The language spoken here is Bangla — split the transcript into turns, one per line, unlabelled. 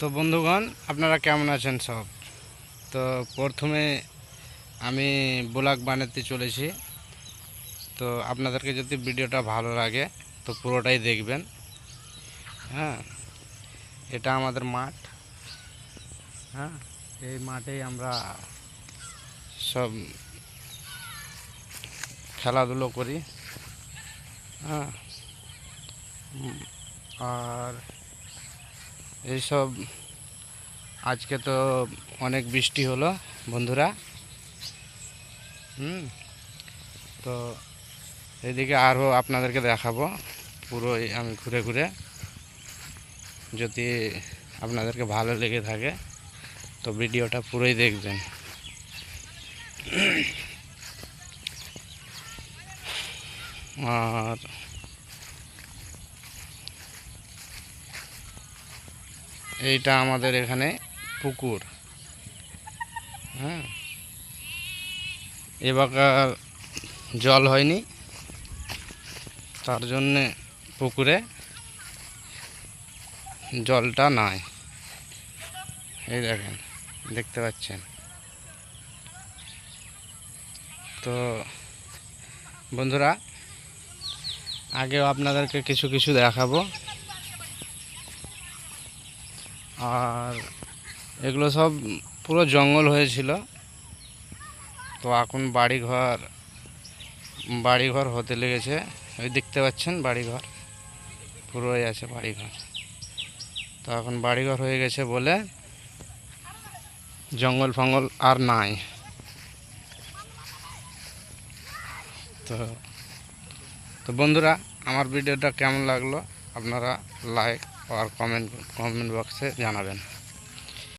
তো বন্ধুগণ, আপনারা কেমন আছেন সব? তো প্রথমে আমি ব্লগ বানাতে চলেছি। তো আপনাদেরকে যদি ভিডিওটা ভালো লাগে, তো পুরোটাই দেখবেন। হ্যাঁ এটা আমাদের মাঠ। হ্যাঁ এই মাঠেই আমরা সব খেলাধুলো করি। হ্যাঁ আর এইসব, আজকে তো অনেক বৃষ্টি হলো বন্ধুরা। হুম, তো এদিকে আরও আপনাদেরকে দেখাবো, পুরোই আমি ঘুরে ঘুরে। যদি আপনাদেরকে ভালো লেগে থাকে, তো ভিডিওটা পুরোই দেখবেন। আর এইটা আমাদের এখানে পুকুর। হ্যাঁ। এবার জল হয়নি। তার জন্যে পুকুরে জলটা নাই। এই দেখেন, দেখতে পাচ্ছেন? তো বন্ধুরা, আগেও আপনাদেরকে কিছু কিছু দেখাবো। আর এগুলো সব পুরো জঙ্গল হয়েছিল। তো এখন বাড়িঘর বাড়িঘর হতে লেগেছে। ওই দেখতে পাচ্ছেন বাড়িঘর, পুরোই আছে বাড়িঘর। তো এখন বাড়িঘর হয়ে গেছে বলে জঙ্গল ফঙ্গল আর নাই। তো তো বন্ধুরা, আমার ভিডিওটা কেমন লাগল? আপনারা লাইক আর কমেন্ট কমেন্ট বক্সে জানাবেন।